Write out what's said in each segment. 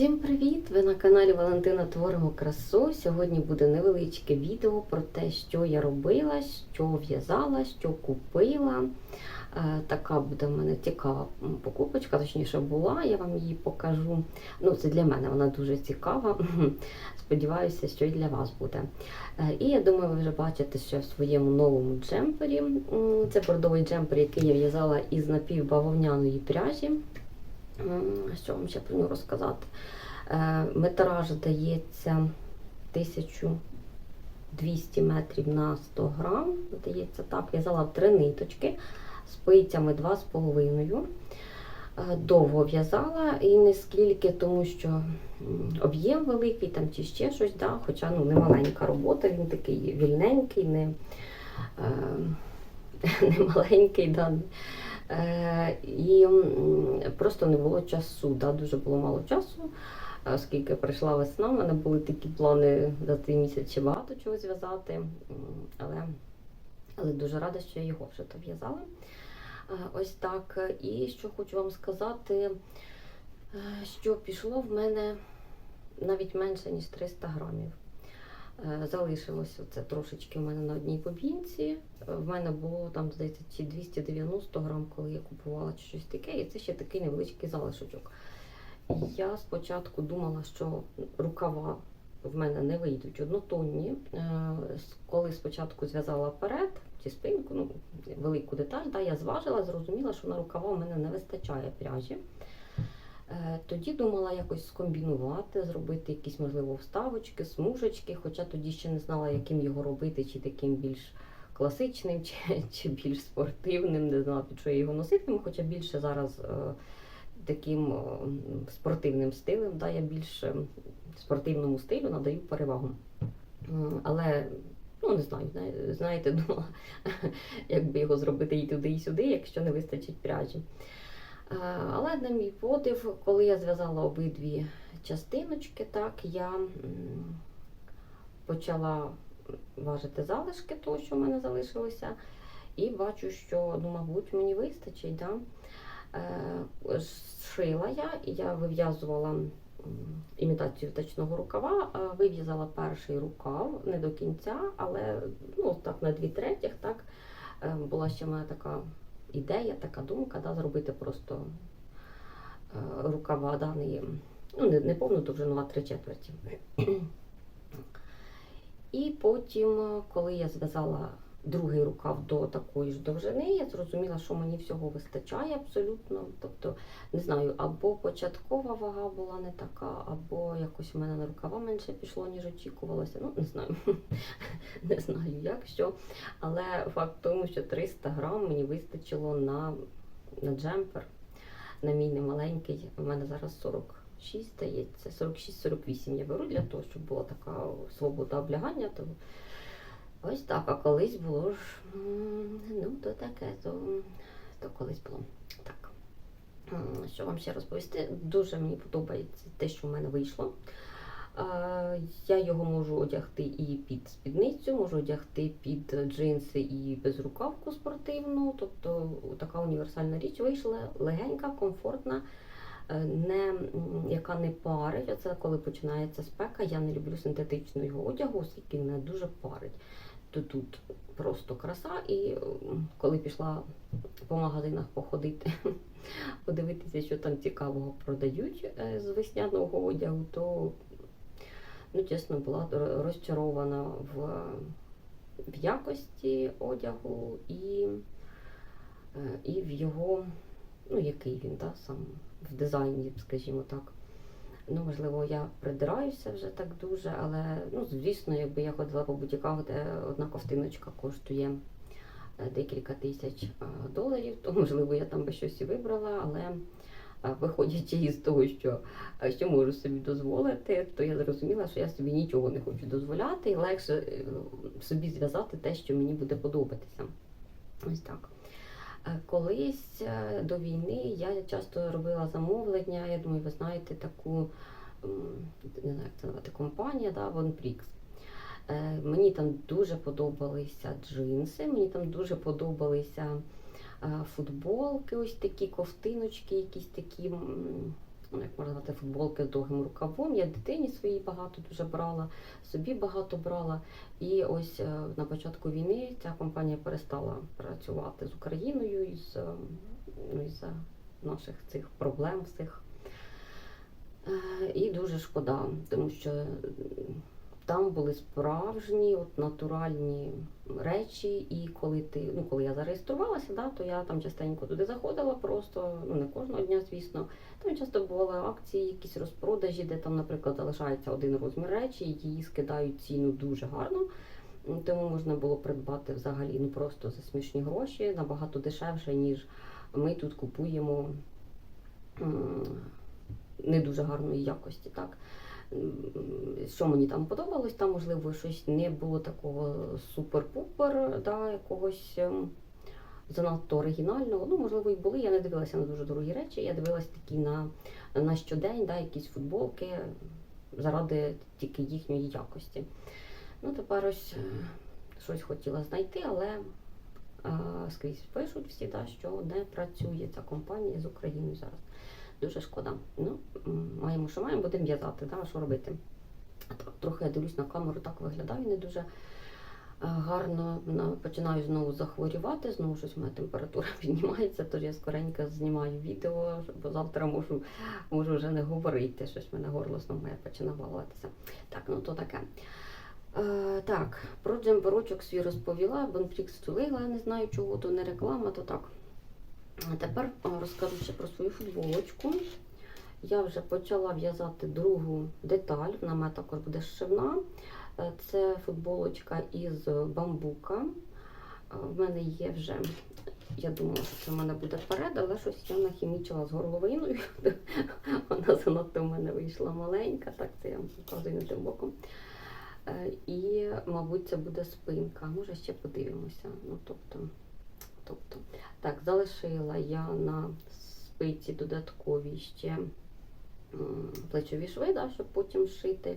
Всім привіт! Ви на каналі Валентина Творимо красу. Сьогодні буде невеличке відео про те, що я робила, що в'язала, що купила. Е, Така буде в мене цікава покупочка, точніше була, я вам її покажу. Ну, це для мене вона дуже цікава. Сподіваюся, що і для вас буде. Е, І я думаю, ви вже бачите, що в своєму новому джемпері. Це бордовий джемпер, який я в'язала із напівбавовняної пряжі. Що вам ще про нього розказати? Е, Метраж дається 1200 метрів на 100 грам. Здається, так. В'язала три ниточки з пицями 2,5. Е, Довго в'язала і не скільки, тому що об'єм великий там чи ще щось, да? хоча ну, не маленька робота, він такий вільненький, не, е, не маленький. Да? Е, і просто не було часу, да? дуже було мало часу. Оскільки прийшла весна, в мене були такі плани за цей місяць ще багато чого зв'язати, але, але дуже рада, що я його вже то в'язала. Е, Ось так. І що хочу вам сказати, е, що пішло в мене навіть менше, ніж 300 грамів. Е, Залишилося це трошечки в мене на одній бобінці. Е, В мене було там, здається, чи 290 грам, коли я купувала чи щось таке, і це ще такий невеличкий залишочок. Я спочатку думала, що рукава в мене не вийдуть однотонні. Е, Коли спочатку зв'язала перед чи спинку, ну, велику деталь, да, я зважила, зрозуміла, що на рукава в мене не вистачає пряжі. Е, Тоді думала якось скомбінувати, зробити якісь, можливо, вставочки, смужечки, хоча тоді ще не знала, яким його робити, чи таким більш класичним, чи, чи більш спортивним, не знала, під що я його носитиму, хоча більше зараз е, таким е, спортивним стилем, да, я більше спортивному стилю надаю перевагу. Але ну не знаю, знаєте, думала, як би його зробити і туди, і сюди, якщо не вистачить пряжі. Е, Але на мій подив, коли я зв'язала обидві частиночки, так я почала важити залишки того, що в мене залишилося, і бачу, що ну, мабуть, мені вистачить. Да? Е, Шила я, і я вив'язувала імітацію втачного рукава, вив'язала перший рукав не до кінця, але ну, так на дві третіх. Так, Е, була ще мене така ідея, така думка, да, зробити просто е, рукава даний, ну, не, не повну довжину, а три четверті. І потім, е, коли я зв'язала другий рукав до такої ж довжини, я зрозуміла, що мені всього вистачає абсолютно. Тобто, не знаю, або початкова вага була не така, або якось у мене на рукава менше пішло, ніж очікувалося. Ну, не знаю. не знаю, як що. Але факт в тому, що 300 грам мені вистачило на, на джемпер, на мій немаленький. У мене зараз 46, здається, 46-48 я беру для того, щоб була така свобода облягання. То ось так, а колись було ж, ну, то таке, то, то колись було. Так. Що вам ще розповісти? Дуже мені подобається те, що в мене вийшло. Я його можу одягти і під спідницю, можу одягти під джинси і безрукавку спортивну. Тобто така універсальна річ вийшла легенька, комфортна, е, не, яка не парить. Оце коли починається спека. Я не люблю синтетичного одягу, оскільки не дуже парить. То тут просто краса. І коли пішла по магазинах походити, подивитися, що там цікавого продають е, з весняного одягу, то ну, чесно, була розчарована в, в якості одягу і, е, і в його, ну, який він, да, сам в дизайні, скажімо так. Ну, можливо, я придираюся вже так дуже, але ну, звісно, якби я ходила по бутіках, де одна ковтиночка коштує е, декілька тисяч е, доларів, то можливо я там би щось і вибрала, але е, виходячи із того, що що можу собі дозволити, то я зрозуміла, що я собі нічого не хочу дозволяти, і легше собі зв'язати те, що мені буде подобатися. Ось так. Е, Колись е, до війни я часто робила замовлення. Я думаю, ви знаєте таку не знаю, як це називати, компанія, да, Von Е, Мені там дуже подобалися джинси, мені там дуже подобалися футболки, ось такі ковтиночки, якісь такі як можна сказати, футболки з довгим рукавом. Я дитині своїй багато дуже брала, собі багато брала. І ось е, на початку війни ця компанія перестала працювати з Україною із е, ну, із наших цих проблем всіх. Е, І дуже шкода, тому що там були справжні, от натуральні речі. І коли ти, ну коли я зареєструвалася, да, то я там частенько туди заходила, просто ну не кожного дня, звісно. Там часто бували акції, якісь розпродажі, де там, наприклад, залишається один розмір речі, і її скидають ціну дуже гарно. Тому можна було придбати взагалі ну просто за смішні гроші, набагато дешевше, ніж ми тут купуємо не дуже гарної якості. Так? Що мені там подобалось, там, можливо, щось не було такого супер-пупер, да, якогось ем, занадто оригінального. Ну, можливо, і були. Я не дивилася на дуже дорогі речі, я дивилася такі на, на щодень, да, якісь футболки заради тільки їхньої якості. Ну, тепер ось е, щось хотіла знайти, але е, скрізь пишуть всі, да, що не працює ця компанія з Україною зараз. Дуже шкода. Ну, маємо, що маємо, будемо в'язати, да, що робити. Трохи я дивлюсь на камеру, так виглядаю не дуже е, гарно. Починаю знову захворювати, знову щось мене температура піднімається, тож я скоренько знімаю відео, бо завтра можу, можу вже не говорити, щось в мене горло знову моє починає балуватися. Так, ну то таке. Е, так, про джемперочок свій розповіла, Бонфрікс тулила, не знаю чого, то не реклама, то так. Тепер розкажу ще про свою футболочку. Я вже почала в'язати другу деталь, вона мене також буде зшивна. Е, Це футболочка із бамбука. Е, В мене є вже, я думала, що це в мене буде вперед, але щось я нахімічила з горловиною. Вона занадто в мене вийшла маленька, так це я вам показую не тим боком. Е, І, мабуть, це буде спинка. Може, ще подивимося. Ну, тобто, тобто. Так, залишила я на спиці додаткові ще плечові шви, да, щоб потім шити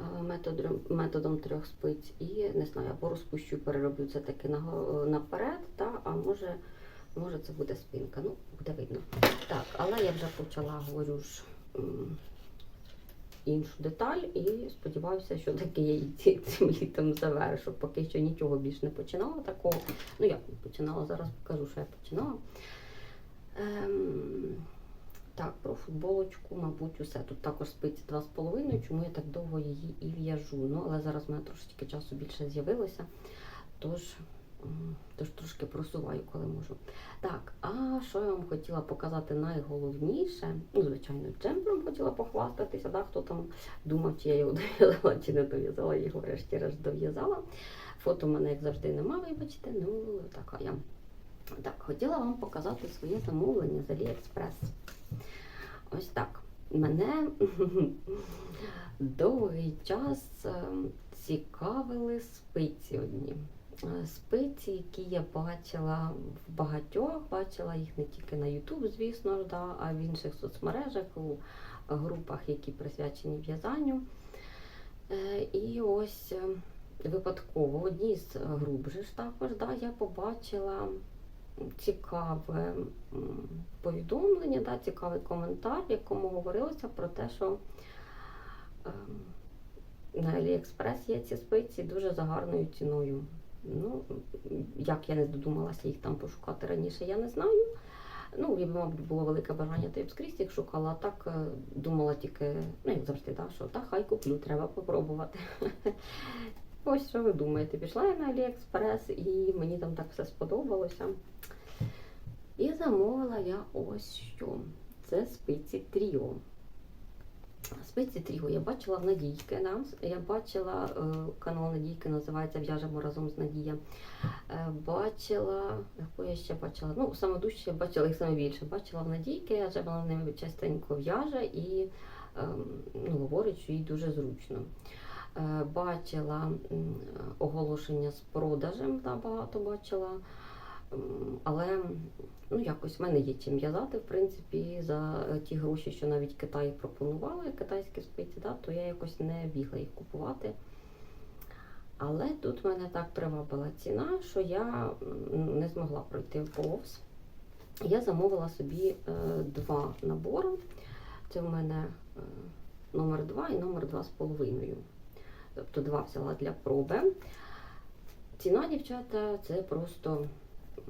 е, методом, методом трьох спиць. І не знаю, або розпущу, перероблю це таки наперед, та, а може, може це буде спинка. Ну, буде видно. Так, але я вже почала, говорю ж. Іншу деталь і сподіваюся, що таки я її цим літом завершу. Поки що нічого більш не починала такого. Ну не починала, зараз покажу, що я починала. Ем, так, про футболочку, мабуть, усе. Тут також спиці 2,5, чому я так довго її і в'яжу. Ну, але зараз в мене трошечки часу більше з'явилося. Тож, тож трошки просуваю, коли можу. Так, а що я вам хотіла показати найголовніше? Ну, звичайно, джемпером хотіла похвастатися, да, хто там думав, чи я його дов'язала, чи не дов'язала, його врешті-решт дов'язала. Фото в мене, як завжди, нема, вибачте, ну така я. Так, хотіла вам показати своє замовлення з AliExpress. Ось так. Мене довгий час е, цікавили спиці одні. Е, Спиці, які я бачила в багатьох, бачила їх не тільки на YouTube, звісно ж, да, а в інших соцмережах, у групах, які присвячені в'язанню. Е, І ось е, випадково в одній з груп же ж також да, я побачила цікаве повідомлення, да, цікавий коментар, в якому говорилося про те, що ем, на AliExpress є ці спиці дуже за гарною ціною. Ну, як я не додумалася їх там пошукати раніше, я не знаю. Ну, і, мабуть, було велике бажання, то я б скрізь їх шукала, а так е, думала тільки, ну, як завжди, да, що та хай куплю, треба попробувати. Ось що ви думаєте, пішла я на AliExpress і мені там так все сподобалося. І замовила я ось що. Це спиці Тріо. Спиці Тріо я бачила в Надійки. Да? Я бачила, е, канал Надійки називається В'яжемо разом з Надія. Е, бачила, яку я ще бачила? Ну, саме дужче я бачила їх саме більше. Бачила в Надійки, адже вона ними частенько в'яже і ем, ну, говорить, що їй дуже зручно. Е, Бачила оголошення з продажем, да, багато бачила. Але ну, якось в мене є чим в'язати, в принципі, за е, ті гроші, що навіть Китай пропонували, китайські спиці, да, то я якось не бігла їх купувати. Але тут мене так привабила ціна, що я не змогла пройти повз. Я замовила собі е, два набори. Це в мене е, номер 2 і номер 2,5. Тобто два взяла для проби. Ціна, дівчата, це просто. е,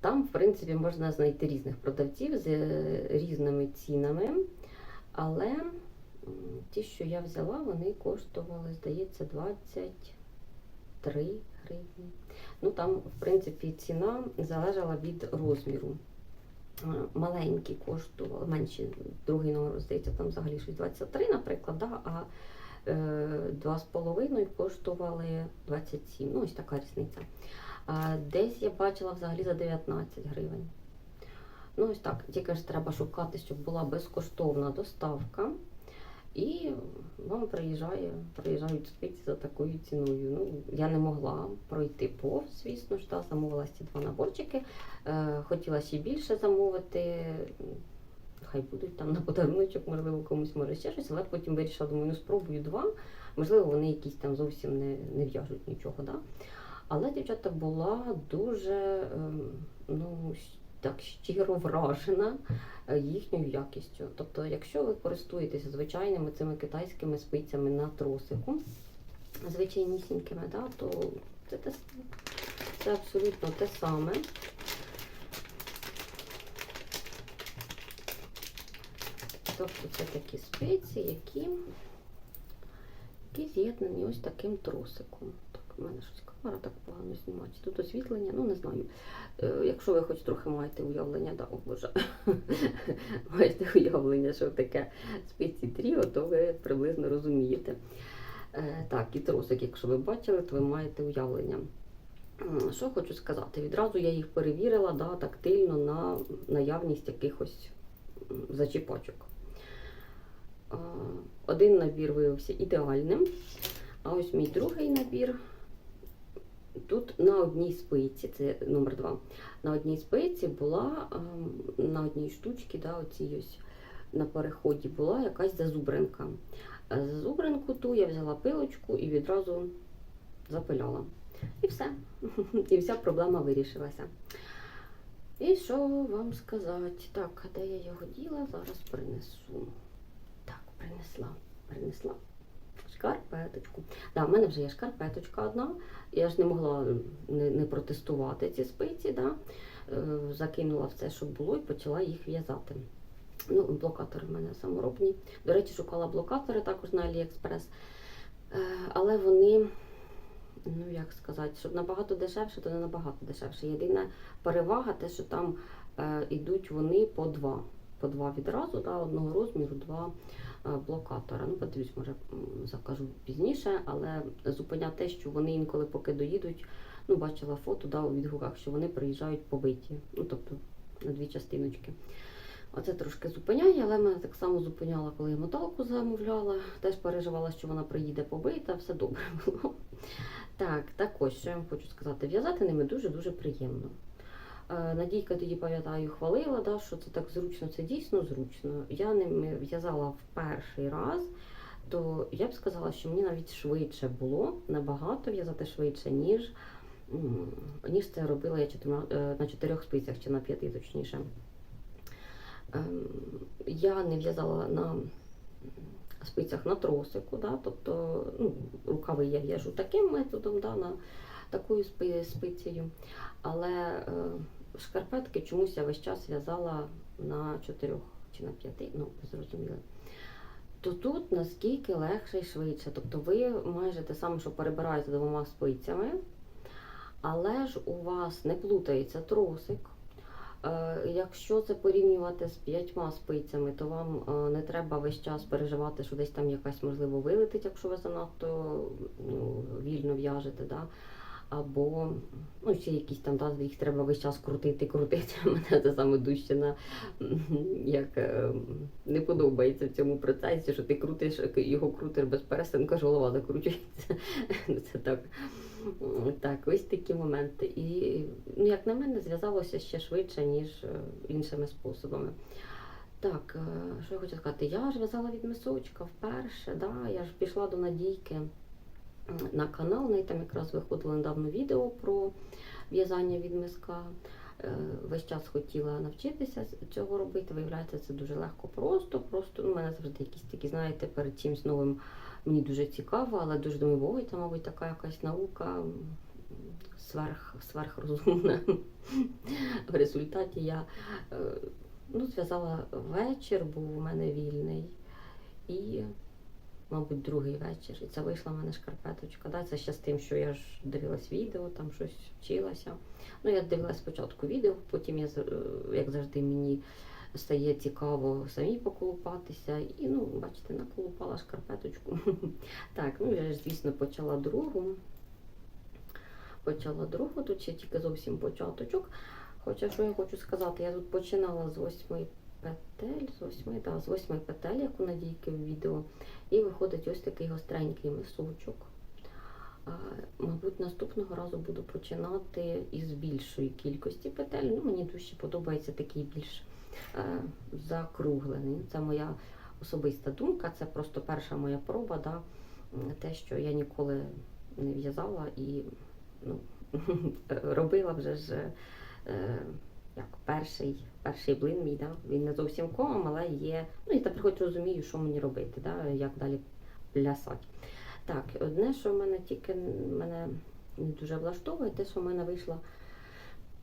Там, в принципі, можна знайти різних продавців з е, різними цінами, але ті, що я взяла, вони коштували, здається, 23 гривні. Ну там, в принципі, ціна залежала від розміру. Е, Маленькі коштували, менші, другий номер, здається, там взагалі щось 23, наприклад, да, а е, 2,5 коштували 27. Ну, ось така різниця. Десь я бачила взагалі за 19 гривень. Ну, ось так, тільки ж треба шукати, щоб була безкоштовна доставка. І вам приїжджає, приїжджають спиці за такою ціною. Ну, я не могла пройти повз, звісно ж, та, замовила ці два наборчики. Е, хотіла ще більше замовити. Хай будуть там на подаруночок, можливо, комусь може ще щось, але потім вирішила, думаю, ну спробую два. Можливо, вони якісь там зовсім не, не в'яжуть нічого. Да? Але дівчата була дуже ем, ну, так щиро вражена е, їхньою якістю. Тобто, якщо ви користуєтеся звичайними цими китайськими спицями на тросику, звичайнісінькими, да, то це, те, це абсолютно те саме. Тобто це такі спиці, які, які з'єднані ось таким тросиком. Так, у мене щось камера так погано знімає. Чи Тут освітлення, ну не знаю. Е, якщо ви хоч трохи маєте уявлення, да, о Боже, маєте уявлення, що таке спиці тріо, то ви приблизно розумієте. Е, так, і тросик, якщо ви бачили, то ви маєте уявлення. Що хочу сказати? Відразу я їх перевірила да, тактильно на наявність якихось. А, Один набір виявився ідеальним, а ось мій другий набір. Тут на одній спиці, це номер два, на одній спиці була ем, на одній штучці, да, оцій ось на переході була якась зазубринка. Е, Зазубринку ту я взяла пилочку і відразу запиляла. І все. І вся проблема вирішилася. І що вам сказати? Так, де я його діла? Зараз принесу. Принесла, принесла. Шкарпеточку. Да, в мене вже є шкарпеточка одна. Я ж не могла не, не протестувати ці спиці. Да? Е, закинула все, що було, і почала їх в'язати. Ну, блокатори в мене саморобні. До речі, шукала блокатори також на AliExpress. Е, але вони, ну як сказати, щоб набагато дешевше, то не набагато дешевше. Єдина перевага, те, що там е, йдуть вони по два. По два відразу, да, одного розміру, два блокатора. Ну, подивлюсь, може закажу пізніше, але зупиняє те, що вони інколи поки доїдуть, ну, бачила фото да, у відгуках, що вони приїжджають побиті. Ну, тобто на дві частиночки. Оце трошки зупиняє, але мене так само зупиняло, коли я моталку замовляла. Теж переживала, що вона приїде побита, все добре було. Так, також, що я вам хочу сказати, в'язати ними дуже-дуже приємно. Е, Надійка тоді, пам'ятаю, хвалила, да, що це так зручно, це дійсно зручно. Я ними в'язала в перший раз, то я б сказала, що мені навіть швидше було, набагато в'язати швидше, ніж, ніж це робила я е, на чотирьох спицях чи на п'яти, точніше. Ем, Я не в'язала на спицях на тросику, да, тобто ну, рукави я в'яжу таким методом, да, на такою спицею. Але е, шкарпетки чомусь я весь час в'язала на чотирьох чи на п'яти, ну, ви зрозуміли. То тут наскільки легше і швидше. Тобто ви майже те саме, що перебираєте двома спицями, але ж у вас не плутається тросик. Е, Якщо це порівнювати з п'ятьма спицями, то вам е, не треба весь час переживати, що десь там якась можливо вилетить, якщо ви занадто ну, вільно в'яжете. Да? Або ну, ще якісь там да, їх треба весь час крутити, крутити. Мене це саме дужче як е, не подобається в цьому процесі, що ти крутиш його крутиш без перестанку, голова закручується. Це так. Так, ось такі моменти. І, ну, як на мене, зв'язалося ще швидше, ніж е, іншими способами. Так, е, що я хочу сказати? Я ж в'язала від мисочка вперше, да? я ж пішла до Надійки на канал, в неї там якраз виходило недавно відео про в'язання від миска. Е, Весь час хотіла навчитися цього робити. Виявляється, це дуже легко просто. Просто ну, у мене завжди якісь такі, знаєте, перед чимось новим мені дуже цікаво, але дуже думаю, ой, це, мабуть, така якась наука сверх, сверхрозумна. В результаті я е, ну, зв'язала вечір, був у мене вільний. І, мабуть, другий вечір. І це вийшла в мене шкарпеточка. Да? Це ще з тим, що я ж дивилась відео, там щось вчилася. Ну, я дивилась спочатку відео, потім я, е, як завжди, мені стає цікаво самі поколупатися. І, ну, бачите, наколупала шкарпеточку. Так, ну я ж, звісно, почала другу. Почала другу, тут ще тільки зовсім початочок. Хоча що я хочу сказати, я тут починала з восьми петель, з восьми, да, з восьми петель, як у Надійки в відео. І виходить ось такий гостренький мисочок. Мабуть, наступного разу буду починати із більшої кількості петель. Ну, мені дужче подобається такий більш е, закруглений. Це моя особиста думка, це просто перша моя проба, да, те, що я ніколи не в'язала і ну, робила вже ж як перший, перший блин мій, да? він не зовсім комом, але є. Ну і тепер розумію, що мені робити, да? як далі плясати. Так, одне, що в мене тільки мене не дуже влаштовує, те, що в мене вийшла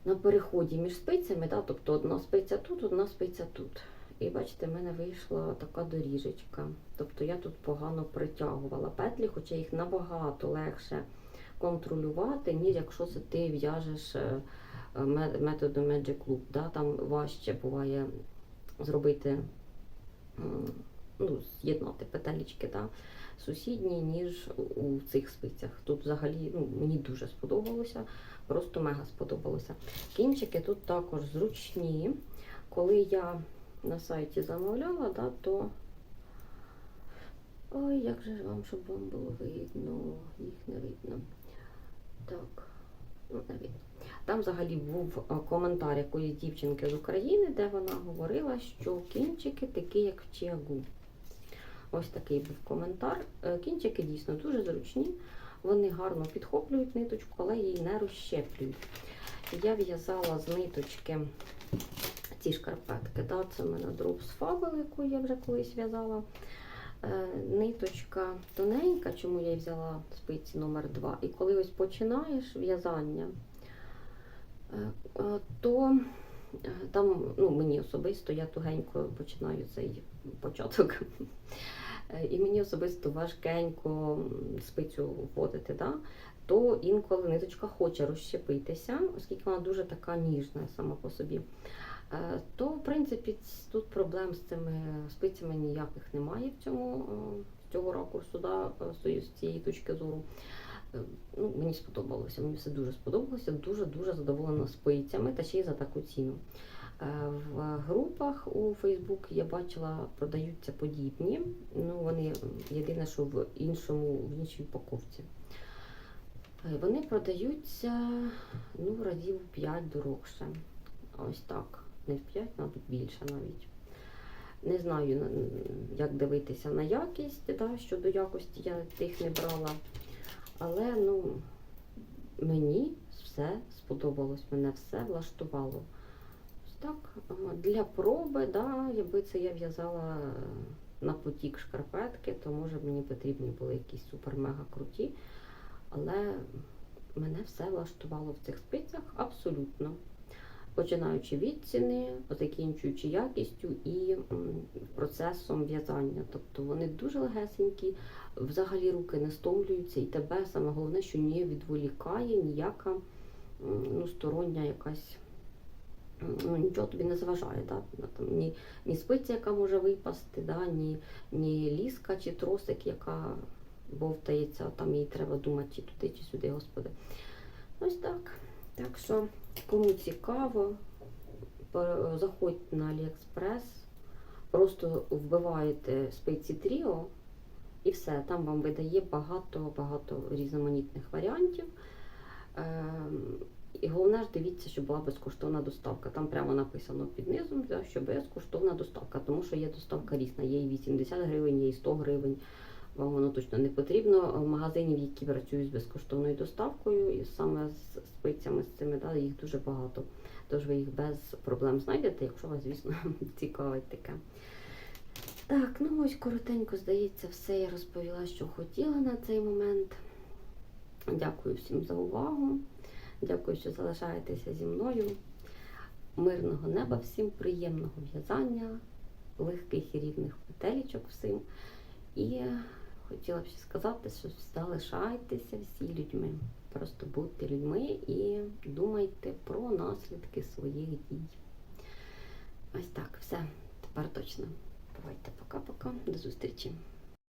на переході між спицями, да? тобто одна спиця тут, одна спиця тут. І бачите, в мене вийшла така доріжечка. Тобто я тут погано притягувала петлі, хоча їх набагато легше контролювати, ніж якщо це ти в'яжеш е, е, ме- методом Magic Loop. Да? Там важче буває зробити, ну, з'єднати петелечки да? сусідні, ніж у цих спицях. Тут взагалі ну, мені дуже сподобалося, просто мега сподобалося. Кінчики тут також зручні. Коли я на сайті замовляла, да, то Ой, як же вам, щоб вам було видно, їх не видно. Так, ну не видно. Там взагалі був е, коментар якоїсь дівчинки з України, де вона говорила, що кінчики такі, як в чиагу. Ось такий був коментар. Е, Кінчики дійсно дуже зручні, вони гарно підхоплюють ниточку, але її не розщеплюють. Я в'язала з ниточки ці шкарпетки. Да, це в мене дроп з фабел, яку я вже колись в'язала. Е, Ниточка тоненька, чому я взяла спиці номер 2 І коли ось починаєш в'язання, то е, там ну, мені особисто я тугенько починаю цей початок. Е, І мені особисто важкенько спицю вводити, да? то інколи ниточка хоче розщепитися, оскільки вона дуже така ніжна сама по собі. Е, То, в принципі, тут проблем з цими спицями ніяких немає в цьому е, з цього ракурсу, да, е, з цієї точки зору. Е, Ну, мені сподобалося, мені все дуже сподобалося, дуже-дуже задоволена спицями та ще й за таку ціну. Е, В групах у Facebook я бачила, продаються подібні. Ну, вони єдине, що в іншому, в іншій упаковці. Е, Вони продаються ну, разів 5 дорогше. Ось так. Не в 5, мабуть, більше навіть. Не знаю, як дивитися на якість, да, щодо якості я тих не брала. Але ну, мені все сподобалось, мене все влаштувало. Так, для проби, да, якби це я в'язала е, на потік шкарпетки, то може мені потрібні були якісь супер-мега круті. Але мене все влаштувало в цих спицях абсолютно. Починаючи від ціни, закінчуючи якістю і процесом в'язання. Тобто вони дуже легесенькі, взагалі руки не стомлюються, і тебе саме головне, що не відволікає ніяка ну, стороння якась. Ну, нічого тобі не заважає, да? Там, ні, ні спиця, яка може випасти, да? ні, ні ліска чи тросик, яка бовтається, там їй треба думати, чи туди, чи сюди, господи. Ось так. Так що, кому цікаво, заходьте на AliExpress, просто вбиваєте спиці Тріо і все. Там вам видає багато-багато різноманітних варіантів. Ем, І головне ж дивіться, щоб була безкоштовна доставка. Там прямо написано під низом, що безкоштовна доставка, тому що є доставка різна. Є і 80 гривень, є і 100 гривень. Вам воно точно не потрібно. Магазинів, які працюють з безкоштовною доставкою, і саме з спицями з цими, да, їх дуже багато. тож ви їх без проблем знайдете, якщо вас, звісно, цікавить таке. Так, ну ось коротенько, здається, все я розповіла, що хотіла на цей момент. Дякую всім за увагу. Дякую, що залишаєтеся зі мною. Мирного неба всім, приємного в'язання, легких і рівних петелечок всім. І хотіла б ще сказати, що залишайтеся всі людьми. Просто будьте людьми і думайте про наслідки своїх дій. Ось так, все. Тепер точно. Давайте пока-пока. До зустрічі.